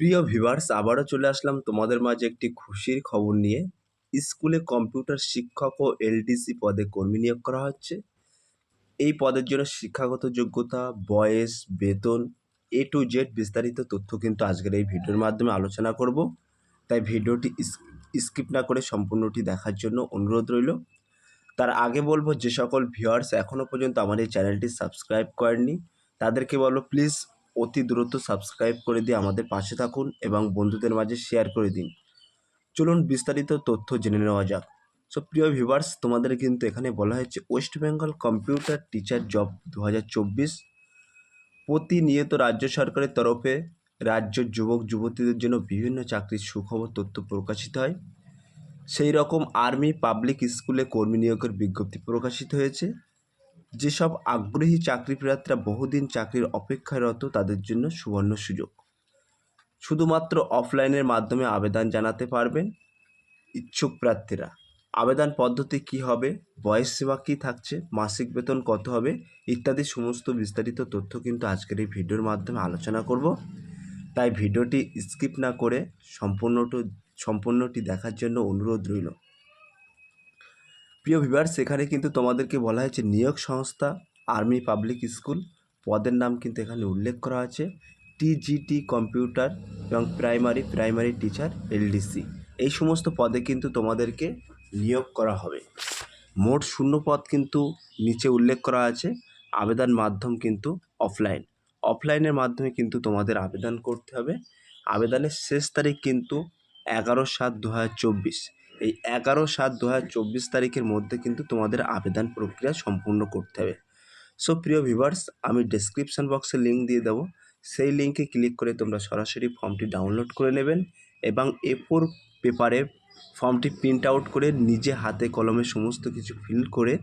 প্রিয় ভিউয়ার্স, আবারও চলে আসলাম তোমাদের মাঝে একটি খুশির খবর নিয়ে। স্কুলে কম্পিউটার শিক্ষক ও এলডিসি পদে কর্মী নিয়োগ করা হচ্ছে। এই পদের জন্য শিক্ষাগত যোগ্যতা, বয়স, বেতন এ টু জেড বিস্তারিত তথ্য কিন্তু আজকের এই ভিডিওর মাধ্যমে আলোচনা করব। তাই ভিডিওটি স্কিপ না করে সম্পূর্ণটি দেখার জন্য অনুরোধ রইল। তার আগে বলব, যে সকল ভিউয়ার্স এখনও পর্যন্ত আমার এই চ্যানেলটি সাবস্ক্রাইব করেননি, তাদেরকে বলব, প্লিজ অতি দ্রুত সাবস্ক্রাইব করে দিয়ে আমাদের পাশে থাকুন এবং বন্ধুদের মাঝে শেয়ার করে দিন। চলুন বিস্তারিত তথ্য জেনে নেওয়া যাক। সো প্রিয় ভিউয়ার্স তোমাদের কিন্তু এখানে বলা হয়েছে West Bengal computer teacher job দু হাজার চব্বিশ। প্রতিনিয়ত রাজ্য সরকারের তরফে রাজ্য যুবক, যুবতীদের জন্য বিভিন্ন চাকরির সুখবর, তথ্য প্রকাশিত হয়। সেই রকম আর্মি পাবলিক স্কুলে কর্মী নিয়োগের বিজ্ঞপ্তি প্রকাশিত হয়েছে। যেসব আগ্রহী চাকরি প্রার্থীরা বহুদিন চাকরির অপেক্ষারত তাদের জন্য সুবর্ণ সুযোগ। শুধুমাত্র অফলাইনের মাধ্যমে আবেদন জানাতে পারবেন ইচ্ছুক প্রার্থীরা। আবেদন পদ্ধতি কি হবে? বয়স সীমা কী থাকছে? মাসিক বেতন কত হবে? ইত্যাদি সমস্ত বিস্তারিত তথ্য কিন্তু আজকের এই ভিডিওর মাধ্যমে আলোচনা করব। তাই ভিডিওটি স্কিপ না করে সম্পূর্ণটি সম্পূর্ণটি দেখার জন্য অনুরোধ রইল। প্রিয় ভিভার সেখানে কিন্তু তোমাদেরকে বলা হয়েছে নিয়োগ সংস্থা আর্মি পাবলিক স্কুল পদের নাম কিন্তু এখানে উল্লেখ করা আছে। টিজিটি কম্পিউটার এবং প্রাইমারি প্রাইমারি টিচার এলডিসি এই সমস্ত পদে কিন্তু তোমাদেরকে নিয়োগ করা হবে। মোট শূন্য পদ কিন্তু নিচে উল্লেখ করা আছে। আবেদন মাধ্যম কিন্তু অফলাইন অফলাইনের মাধ্যমে কিন্তু তোমাদের আবেদন করতে হবে। আবেদনের শেষ তারিখ কিন্তু এগারো সাত দু হাজার চব্বিশ। এই এগারো সাত দু তারিখের মধ্যে কিন্তু তোমাদের আবেদন প্রক্রিয়া সম্পূর্ণ করতে হবে। সো প্রিয় ভিভার্স আমি ডেসক্রিপশান বক্সে লিঙ্ক দিয়ে দেবো। সেই লিঙ্কে ক্লিক করে তোমরা সরাসরি ফর্মটি ডাউনলোড করে নেবেন এবং এ ফোর পেপারে ফর্মটি প্রিন্ট আউট করে নিজে হাতে কলমে সমস্ত কিছু ফিল করে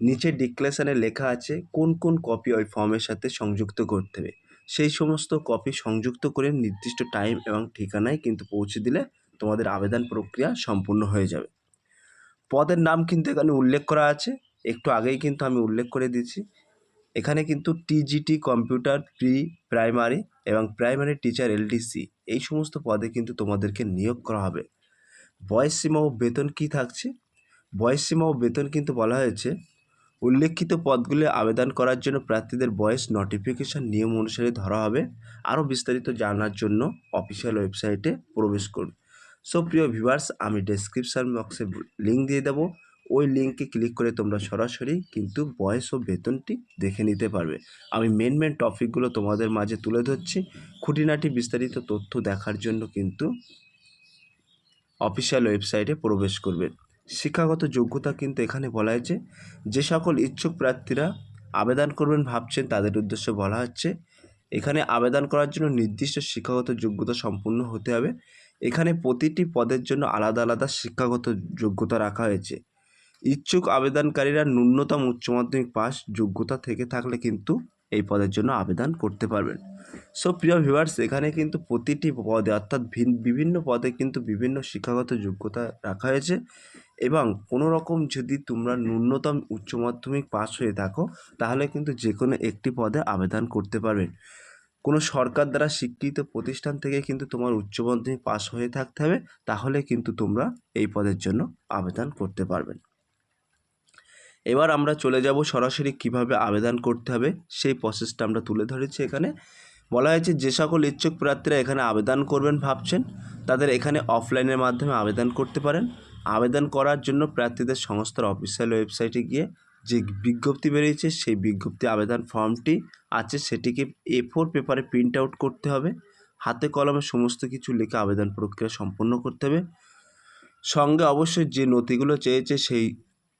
নিচে ডিক্লেশানে লেখা আছে কোন কোন কপি ওই ফর্মের সাথে সংযুক্ত করতে হবে। সেই সমস্ত কপি সংযুক্ত করে নির্দিষ্ট টাইম এবং ঠিকানায় কিন্তু পৌঁছে দিলে তোমাদের আবেদন প্রক্রিয়া সম্পূর্ণ হয়ে যাবে। পদের নাম কিন্তু এখানে উল্লেখ করা আছে। একটু আগেই কিন্তু আমি উল্লেখ করে দিয়েছি। এখানে কিন্তু টিজিটি কম্পিউটার প্রি প্রাইমারি এবং প্রাইমারি টিচার এলডিসি এই সমস্ত পদে কিন্তু তোমাদেরকে নিয়োগ করা হবে। বয়স সীমা ও বেতন কী থাকছে? বয়স সীমা ও বেতন কিন্তু বলা হয়েছে, উল্লেখিত পদগুলি আবেদন করার জন্য প্রার্থীদের বয়স নোটিফিকেশন নিয়ম অনুসারে ধরা হবে। আরও বিস্তারিত জানার জন্য অফিসিয়াল ওয়েবসাইটে প্রবেশ করুন। সো প্রিয় ভিউয়ার্স আমি ডেসক্রিপশান বক্সে লিঙ্ক দিয়ে দেবো। ওই লিঙ্কে ক্লিক করে তোমরা সরাসরি কিন্তু বয়স ও বেতনটি দেখে নিতে পারবে। আমি মেন মেন টপিকগুলো তোমাদের মাঝে তুলে ধরছি। খুঁটিনাটি বিস্তারিত তথ্য দেখার জন্য কিন্তু অফিসিয়াল ওয়েবসাইটে প্রবেশ করবে। শিক্ষাগত যোগ্যতা কিন্তু এখানে বলা হয়েছে। যে সকল ইচ্ছুক প্রার্থীরা আবেদন করবেন ভাবছেন তাদের উদ্দেশ্যে বলা হচ্ছে। এখানে আবেদন করার জন্য নির্দিষ্ট শিক্ষাগত যোগ্যতা সম্পূর্ণ হতে হবে। এখানে প্রতিটি পদের জন্য আলাদা আলাদা শিক্ষাগত যোগ্যতা রাখা হয়েছে। ইচ্ছুক আবেদনকারীরা ন্যূনতম উচ্চ মাধ্যমিক পাস যোগ্যতা থেকে থাকলে কিন্তু এই পদের জন্য আবেদন করতে পারবেন। সো প্রিয় ভিউয়ার্স এখানে কিন্তু প্রতিটি পদে, অর্থাৎ বিভিন্ন পদে কিন্তু বিভিন্ন শিক্ষাগত যোগ্যতা রাখা হয়েছে এবং কোনো রকম যদি তোমরা ন্যূনতম উচ্চ মাধ্যমিক পাস হয়ে থাকো, তাহলে কিন্তু যে কোনো একটি পদে আবেদন করতে পারবেন। কোনো সরকার দ্বারা স্বীকৃত প্রতিষ্ঠান থেকে কিন্তু তোমার উচ্চ মাধ্যমিক পাস হয়ে থাকতে হবে, তাহলে কিন্তু তোমরা এই পদের জন্য আবেদন করতে পারবেন এবার আমরা চলে যাব সরাসরি কীভাবে আবেদন করতে হবে, সেই প্রসেসটা আমরা তুলে ধরেছি এখানে। বলা হয়েছে, যে সকল ইচ্ছুক প্রার্থীরা এখানে আবেদন করবেন ভাবছেন, তাদের এখানে অফলাইনের মাধ্যমে আবেদন করতে পারেন। আবেদন করার জন্য প্রার্থীদের সংস্থার অফিসিয়াল ওয়েবসাইটে গিয়ে যে বিজ্ঞপ্তি বেরিয়েছে, সেই বিজ্ঞপ্তি আবেদন ফর্মটি আছে, সেটিকে এ ফোর পেপারে প্রিন্ট আউট করতে হবে। হাতে কলমে সমস্ত কিছু লিখে আবেদন প্রক্রিয়া সম্পন্ন করতে হবে। সঙ্গে অবশ্যই যে নথিগুলো চেয়েছে, সেই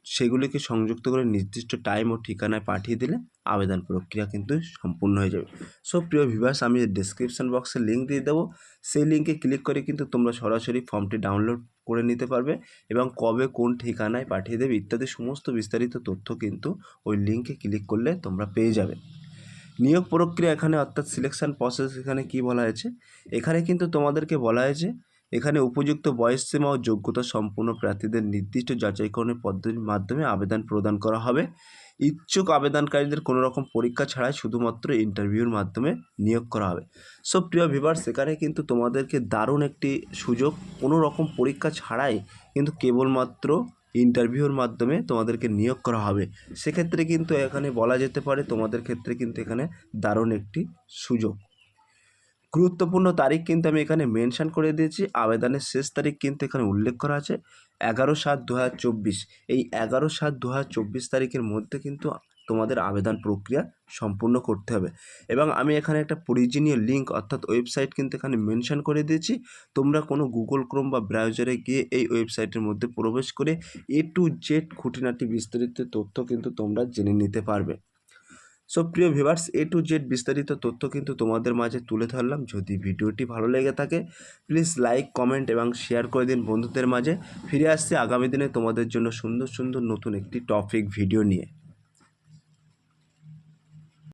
সেগুলিকে সংযুক্ত করে নির্দিষ্ট টাইম ও ঠিকানায় পাঠিয়ে দিলে আবেদন প্রক্রিয়া কিন্তু সম্পূর্ণ হয়ে যাবে। সো প্রিয় ভিভার্স আমি ডিসক্রিপশান বক্সে লিঙ্ক দিয়ে দেবো। সেই লিঙ্কে ক্লিক করে কিন্তু তোমরা সরাসরি ফর্মটি ডাউনলোড করে নিতে পারবে এবং কবে কোন ঠিকানায় পাঠিয়ে দেবে ইত্যাদি সমস্ত বিস্তারিত তথ্য কিন্তু ওই লিঙ্কে ক্লিক করলে তোমরা পেয়ে যাবে। নিয়োগ প্রক্রিয়া এখানে অর্থাৎ সিলেকশান প্রসেস এখানে কি বলা হয়েছে? এখানে কিন্তু তোমাদেরকে বলা হয়েছে এখানে উপযুক্ত বয়সসীমা ও যোগ্যতা সম্পূর্ণ প্রার্থীদের নির্দিষ্ট যাচাইকরণের পদ্ধতির মাধ্যমে আবেদন প্রদান করা হবে। ইচ্ছুক আবেদনকারীদের কোনো রকম পরীক্ষা ছাড়াই শুধুমাত্র ইন্টারভিউর মাধ্যমে নিয়োগ করা হবে। সো, প্রিয় ভিভার্স এখানে কিন্তু তোমাদেরকে দারুণ একটি সুযোগ। কোনো রকম পরীক্ষা ছাড়াই কিন্তু কেবলমাত্র ইন্টারভিউর মাধ্যমে তোমাদেরকে নিয়োগ করা হবে। সেক্ষেত্রে কিন্তু এখানে বলা যেতে পারে তোমাদের ক্ষেত্রে কিন্তু এখানে দারুণ একটি সুযোগ। গুরুত্বপূর্ণ তারিখ কিন্তু আমি এখানে মেনশন করে দিয়েছি। আবেদনের শেষ তারিখ কিন্তু এখানে উল্লেখ করা আছে, এগারো সাত দু এই এগারো সাত দু তারিখের মধ্যে কিন্তু তোমাদের আবেদন প্রক্রিয়া সম্পূর্ণ করতে হবে। এবং আমি এখানে একটা প্রয়োজনীয় লিঙ্ক অর্থাৎ ওয়েবসাইট কিন্তু এখানে মেনশন করে দিয়েছি। তোমরা কোনো গুগল ক্রোম বা ব্রাউজারে গিয়ে এই ওয়েবসাইটের মধ্যে প্রবেশ করে এ টু জেড খুঁটিনাটি বিস্তারিত তথ্য কিন্তু তোমরা জেনে নিতে পারবে। সো প্রিয় ভিভার্স এ টু জেড বিস্তারিত তথ্য কিন্তু তোমাদের মাঝে তুলে ধরলাম। যদি ভিডিওটি ভালো লেগে থাকে প্লিজ লাইক কমেন্ট এবং শেয়ার করে দিন বন্ধুদের মাঝে। ফিরে আসছি আগামী দিনে তোমাদের জন্য সুন্দর সুন্দর নতুন একটি টপিক ভিডিও নিয়ে।